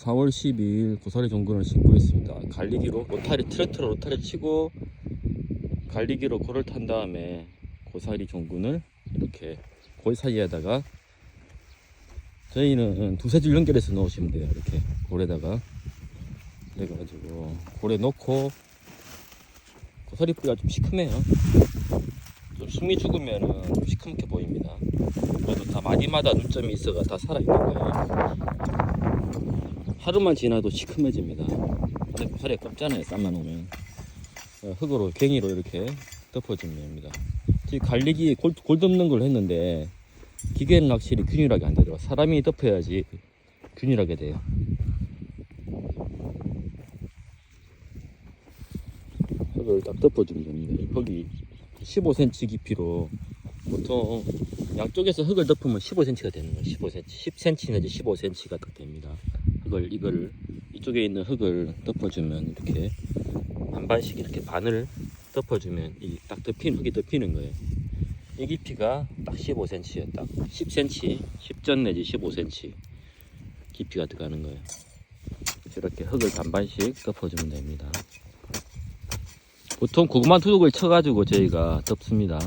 4월 12일 고사리 종근을 신고 있습니다. 갈리기로 로타리 트랙터로 로타리 치고 갈리기로 고를 탄 다음에 고사리 종근을 이렇게 골 사이에다가 저희는 두세 줄 연결해서 넣으시면 돼요. 이렇게 골에다가 그래가지고 골에 넣고 고사리 뿌리가 좀 시큼해요. 좀 숨이 죽으면 좀 시커멓게 보입니다. 그래도 다 마디마다 눈점이 있어가 다 살아있는 거예요. 하루만 지나도 시커매집니다. 근데 고사리가 껍잖아요. 쌈만 오면. 어, 흙으로 갱이로 이렇게 덮어주면 됩니다. 지금 갈리기 골, 골 덮는 걸 했는데 기계는 확실히 균일하게 안 되더라고. 사람이 덮어야지 균일하게 돼요. 흙을 딱. 이 흙이 15cm 깊이로 보통 양쪽에서 흙을 덮으면 15cm가 되는 거예요. 15cm, 10cm 내지 15cm가 딱 됩니다. 흙을 이거를 이쪽에 있는 흙을 덮어주면 이렇게 반반씩 이렇게 반을 덮어주면 이 딱 덮인 흙이 덮이는 거예요. 이 깊이가 딱 15cm예요. 딱 10cm, 10전 내지 15cm 깊이가 들어가는 거예요. 이렇게 흙을 반반씩 덮어주면 됩니다. 보통 고구마 두둑을 쳐가지고 저희가 덮습니다.